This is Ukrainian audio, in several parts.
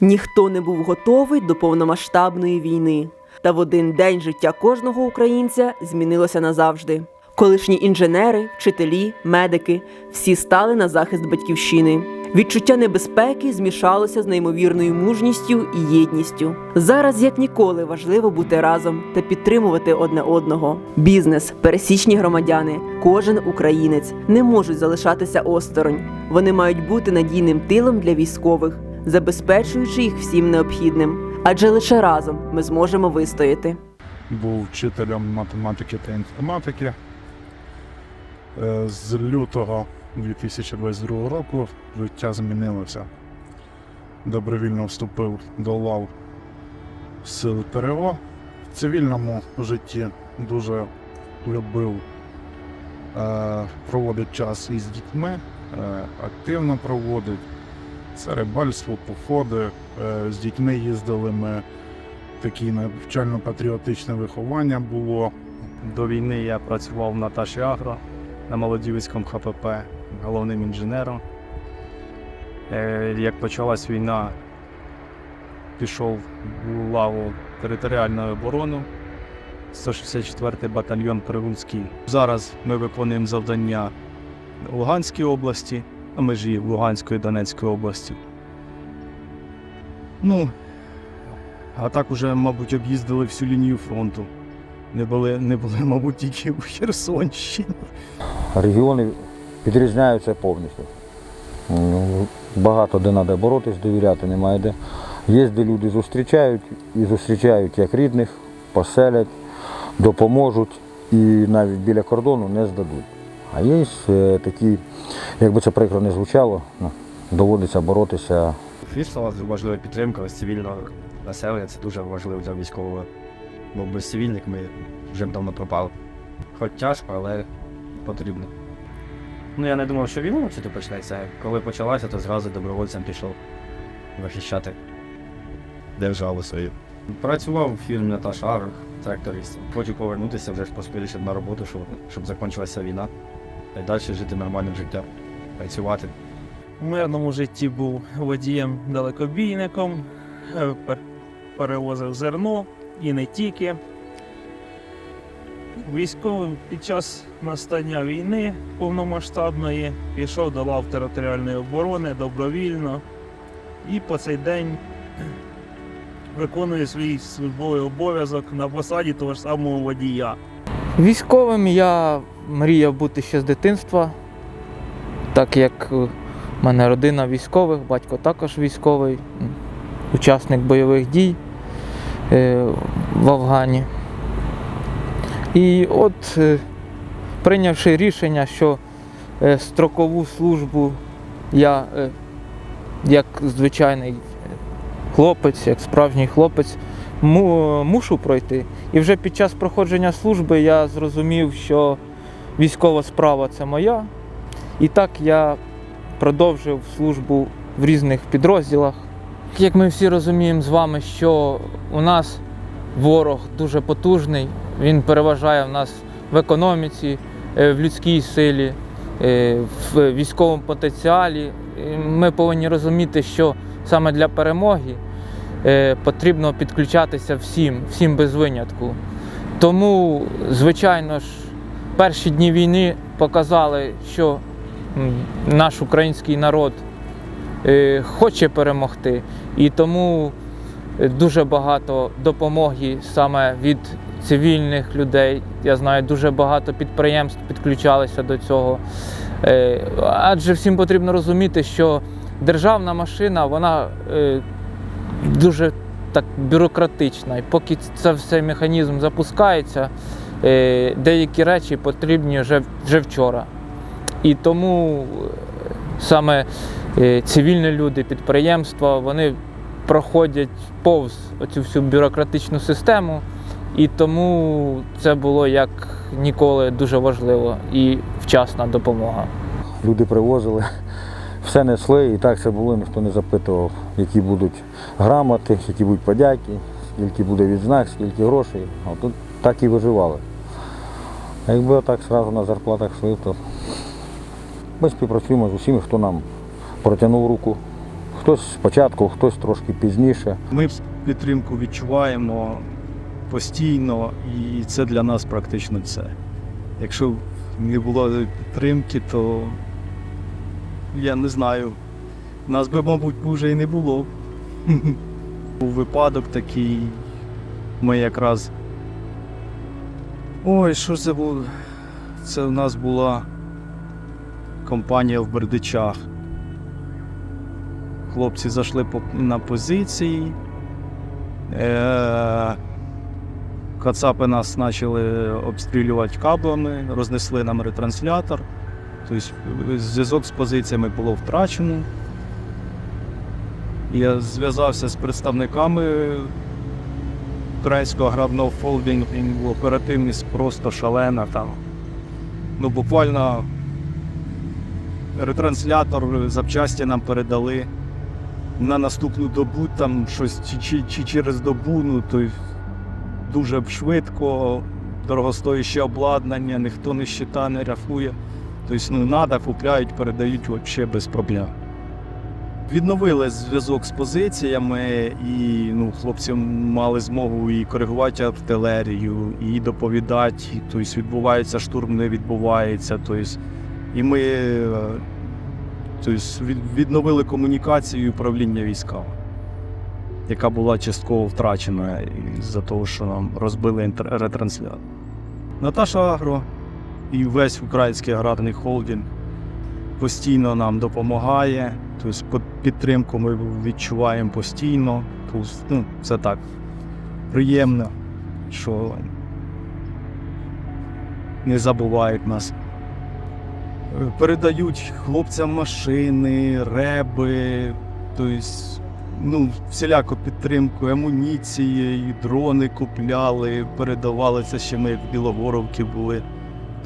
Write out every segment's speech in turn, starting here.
Ніхто не був готовий до повномасштабної війни. Та в один день життя кожного українця змінилося назавжди. Колишні інженери, вчителі, медики всі стали на захист батьківщини. Відчуття небезпеки змішалося з неймовірною мужністю і єдністю. Зараз як ніколи важливо бути разом та підтримувати одне одного. Бізнес, пересічні громадяни, кожен українець не можуть залишатися осторонь. Вони мають бути надійним тилом для військових, забезпечуючи їх всім необхідним. Адже лише разом ми зможемо вистояти. був вчителем математики та інформатики. Е, З лютого 2022 року життя змінилося. Добровільно вступив до лав Сил ТРО. В цивільному житті дуже любив е, проводити час із дітьми, е, активно проводить. Це рибальство, походи. Е, з дітьми їздили ми такі навчально-патріотичне виховання було. До війни я працював в Наташі Агро на Молодівському ХПП головним інженером. Е, Як почалась війна, пішов у лаву територіальної оборони, 164-й батальйон Перегунський. Зараз ми виконуємо завдання Луганській області, на межі Луганської і Донецької області. Ну, а так уже, мабуть, об'їздили всю лінію фронту. Не були, не були, мабуть, тільки у Херсонщині. Регіони підрізняються повністю. Ну, Багато де треба боротись, довіряти немає де. Є, де люди зустрічають і зустрічають як рідних, поселять, допоможуть і навіть біля кордону не здадуть. А є е, такі, як би це прикро не звучало, ну, доводиться боротися Фірсова важлива підтримка з цивільного населення, це дуже важливо для військового. Бо без цивільних ми вже б давно пропали. Хоч тяжко, але потрібно. Ну я не думав, що війна чи почнеться. Коли почалася, то зразу добровольцем пішов захищати державу свою. Працював в фірмі Наташа Агро, трактористом. Хочу повернутися вже ж поспіліше на роботу, щоб, щоб закінчилася війна. І далі жити нормальним життям, працювати. В мирному житті був водієм-далекобійником, е, перевозив зерно і не тільки. Військовим під час настання війни повномасштабної пішов до лав територіальної оборони добровільно і по цей день виконує свій службовий обов'язок на посаді того ж самого водія. Військовим я мріяв бути ще з дитинства, так як е, в мене родина військових, батько також військовий, учасник бойових дій е, в Афгані. І от, е, прийнявши рішення, що строкову службу я, як звичайний хлопець, як справжній хлопець, мушу пройти. І вже під час проходження служби я зрозумів, що військова справа це моя. І так я продовжив службу в різних підрозділах. Як ми всі розуміємо з вами, що у нас ворог дуже потужний, він переважає в нас в економіці, е, в людській силі, е, в військовому потенціалі. Ми повинні розуміти, що саме для перемоги потрібно підключатися всім, всім без винятку. Тому, звичайно ж, перші дні війни показали, що наш український народ е, хоче перемогти, і тому е, дуже багато допомоги саме від цивільних людей. Я знаю, дуже багато підприємств підключалися до цього. Е, Адже всім потрібно розуміти, що державна машина, вона е, дуже так бюрократична. І поки це все механізм запускається, е, деякі речі потрібні вже, вже вчора. І тому е, саме е, цивільні люди, підприємства, вони проходять повз оцю всю бюрократичну систему. І тому це було як ніколи дуже важливо і вчасна допомога. Люди привозили, все несли, і так це було, ніхто не запитував, які будуть грамоти, які будуть подяки, скільки буде відзнак, скільки грошей. А тут так і виживали. А якби так одразу на зарплатах йшли, то ми співпрацюємо з усіма, хто нам протягнув руку, Хтось спочатку, хтось трошки пізніше. Ми підтримку відчуваємо постійно, і це для нас практично це. Якщо не було підтримки, то я не знаю. Нас би, мабуть, вже і не було. Був випадок такий. Ми якраз. Ой, що це було? Це у нас була компанія в Бердичах. Хлопці зайшли на позиції. Е- Кацапи нас почали обстрілювати каблами, рознесли нам ретранслятор. Тобто зв'язок з позиціями було втрачено. Я зв'язався з представниками українського аграрного холдингу, оперативність просто шалена там. Ну, буквально ретранслятор, запчасті нам передали на наступну добу, там щось чи, чи, чи через добу, ну то дуже швидко, дорогостояще обладнання, ніхто не щита, не рахує. Тобто, ну, надо, купляють, передають взагалі без проблем. Відновили зв'язок з позиціями, і ну, хлопці мали змогу і коригувати артилерію, і доповідати. Тобто відбувається штурм, не відбувається. Тобто, і ми е, тобто, відновили комунікацію і управління військами, яка була частково втрачена із-за того, що нам розбили ретранслятор. Наташа Агро і весь український аграрний холдинг постійно нам допомагає. Тобто підтримку ми відчуваємо постійно. Ну, це так приємно, що не забувають нас. Передають хлопцям машини, реби, тобто, ну, всіляку підтримку, амуніції, дрони купляли, передавали це ще ми в Білогоровці були.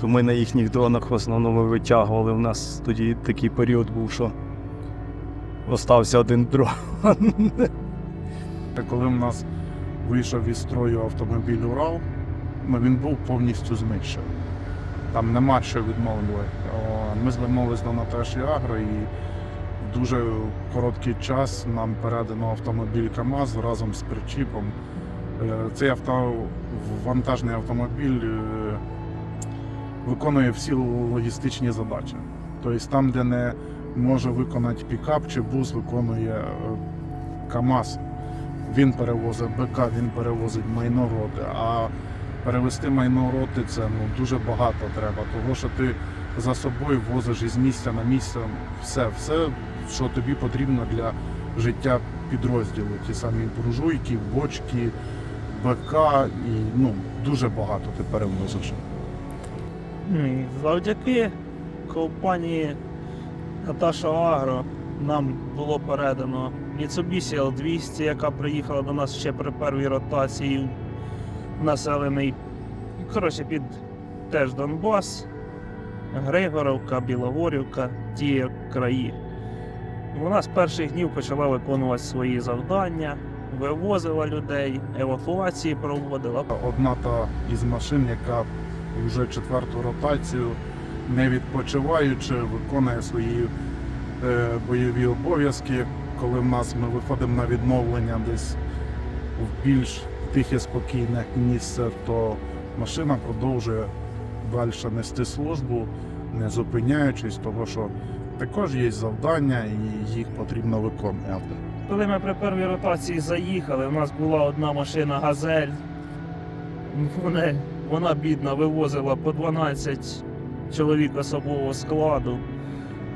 То ми на їхніх дронах в основному витягували. У нас тоді такий період був, що остався один дрон. Коли в нас вийшов із строю автомобіль Урал, ну, він був повністю знищений. Там нема що відновлювати. О, Ми звернулися до Наташі Агро і в дуже короткий час нам передано автомобіль КАМАЗ разом з причіпом. Е, Цей авто, вантажний автомобіль е, виконує всі логістичні задачі. Тобто там, де не може виконати пікап чи бус, виконує е, КАМАЗ. Він перевозить БК, він перевозить майно роти. А перевезти майно роти це ну, дуже багато треба, тому що ти за собою возиш із місця на місце все, все, що тобі потрібно для життя підрозділу. Ті самі буржуйки, бочки, БК і ну, дуже багато ти перевозиш. Завдяки компанії Наташа Агро нам було передано Mitsubishi L200, яка приїхала до нас ще при первій ротації населений. Коротше, під теж Донбас, Григоровка, Білогорівка, ті краї. Вона з перших днів почала виконувати свої завдання, вивозила людей, евакуації проводила. Одна та із машин, яка вже четверту ротацію, не відпочиваючи, виконує свої е, бойові обов'язки. Коли в нас ми виходимо на відновлення десь в більш тихе, спокійне місце, то машина продовжує далі нести службу, не зупиняючись, тому що також є завдання і їх потрібно виконувати. Коли ми при первій ротації заїхали, у нас була одна машина Газель. Вона, вона бідна вивозила по 12 чоловік особового складу.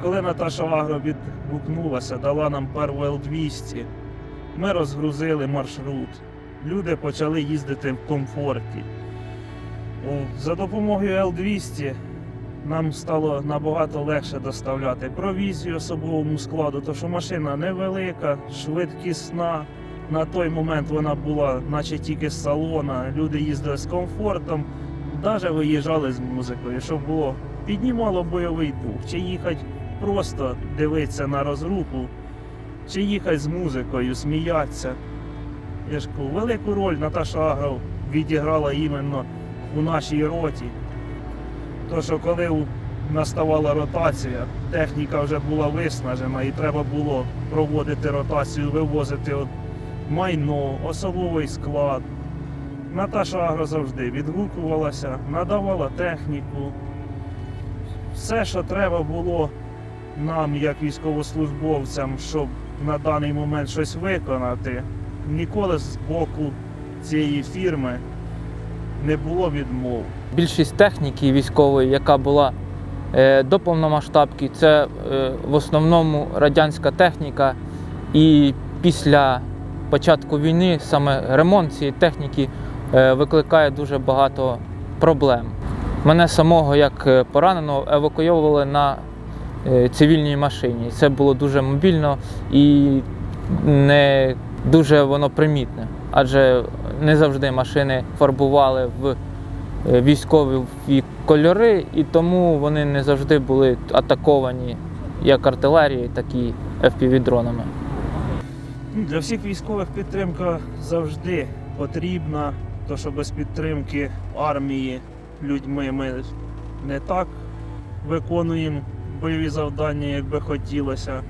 Коли Наташа Агро відгукнулася, дала нам перву Л-200, ми розгрузили маршрут. Люди почали їздити в комфорті. За допомогою Л-200 нам стало набагато легше доставляти провізію особовому складу, тому що машина невелика, швидкісна. На той момент вона була, наче тільки з салона. Люди їздили з комфортом, навіть виїжджали з музикою, щоб було піднімало бойовий дух. Чи їхати просто дивитися на розруху, чи їхати з музикою, сміятися. Я ж кажу, велику роль Наташа Агров відіграла іменно у нашій роті. То, що коли наставала ротація, техніка вже була виснажена і треба було проводити ротацію, вивозити майно, особовий склад. Наташа Агро завжди відгукувалася, надавала техніку. Все, що треба було нам, як військовослужбовцям, щоб на даний момент щось виконати, ніколи з боку цієї фірми не було відмов. Більшість техніки військової, яка була е, до повномасштабки, це е, в основному радянська техніка. І після початку війни саме ремонт цієї техніки е, викликає дуже багато проблем. Мене самого як е, пораненого евакуйовували на е, цивільній машині. Це було дуже мобільно і не дуже воно примітне, адже не завжди машини фарбували в військові кольори, і тому вони не завжди були атаковані як артилерією, так і FPV-дронами. Ну, Для всіх військових підтримка завжди потрібна, то що без підтримки армії людьми ми не так виконуємо бойові завдання, як би хотілося.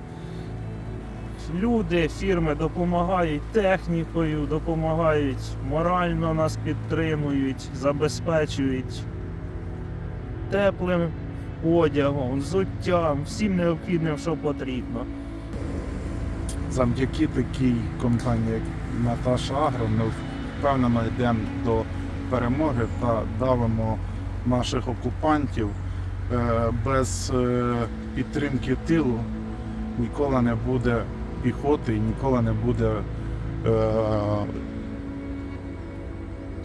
Люди, фірми допомагають технікою, допомагають морально нас підтримують, забезпечують теплим одягом, взуттям, всім необхідним, що потрібно. Завдяки такій компанії, як Наташа Агро, ми впевнено йдемо до перемоги та давимо наших окупантів. Е, Без е, підтримки тилу ніколи не буде піхоти і ніколи не буде. е,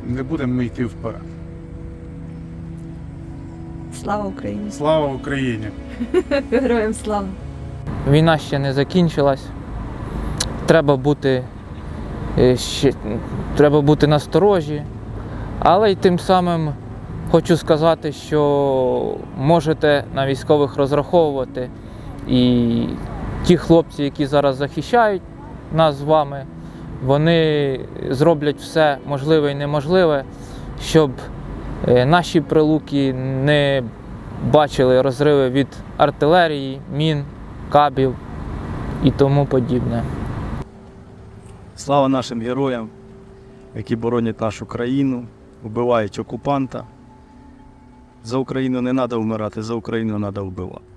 Не будемо ми йти вперед. Слава Україні! Слава Україні! Героям слава! Війна ще не закінчилась. Треба бути, е, ще, треба бути насторожі. Але й тим самим хочу сказати, що можете на військових розраховувати. І ті хлопці, які зараз захищають нас з вами, вони зроблять все можливе і неможливе, щоб е, наші прилуки не бачили розриви від артилерії, мін, кабів і тому подібне. Слава нашим героям, які боронять нашу країну, вбивають окупанта. За Україну не треба вмирати, за Україну треба вбивати.